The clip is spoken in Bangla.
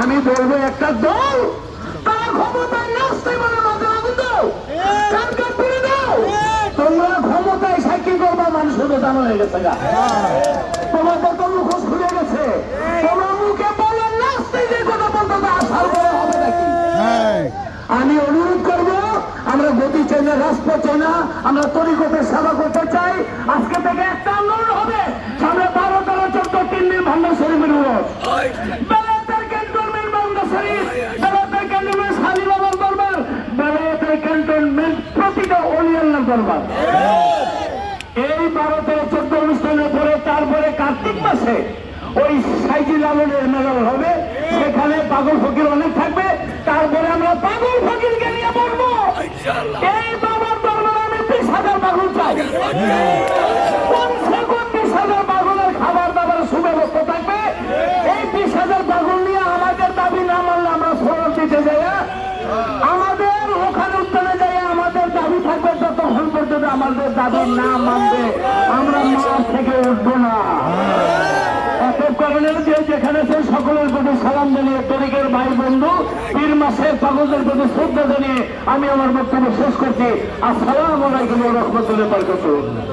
আমি করব বলব, একটা দল তোমরা ক্ষমতায় কি করবা, মানুষ শুধু জানা হয়ে গেছে গা। তো মুখোশ খুলে গেছে। তোমার মুখে আমি অনুরোধ করব, আমরা গতি চাই না, রাজপথ চাই না, আমরা তরিকতের সেবা করতে চাই। আজকে থেকে একটা এই বারো তেরো চোদ্দ অনুষ্ঠানের পরে তারপরে কার্তিক মাসে ওই সাইজি লালনের মেলা হবে। সেখানে পাগল ফকির অনেক থাকবে। তারপরে আমরা পাগল ফকিরকে নিয়ে বলব এই বাবার দরবারে আমি বিশ হাজার পাগল চাই কমসে কম বিশ হাজার পাগলের খাবার দাবার সুব্যবস্থা থাকবে এই বিশ হাজার পাগল নিয়ে আমাদের দাবি না মানলে আমরা সরল দিতে যাই আমাদের ওখানে উত্তরে যাই আমাদের দাবি থাকবে যতক্ষণ পর্যন্ত আমাদের দাবি না মানবে, আমরা মাঠ থেকে উঠবো না। অতএব যেখানে সে সকলের প্রতি সালাম জানিয়ে তরিকের ভাই বন্ধু, পীর মাসের পাগলদের প্রতি শ্রদ্ধা জানিয়ে আমি আমার বক্তব্য শেষ করছি। আর আসসালাম আলাইকুম রহমতুল্লাহ বরকতুল্লাহ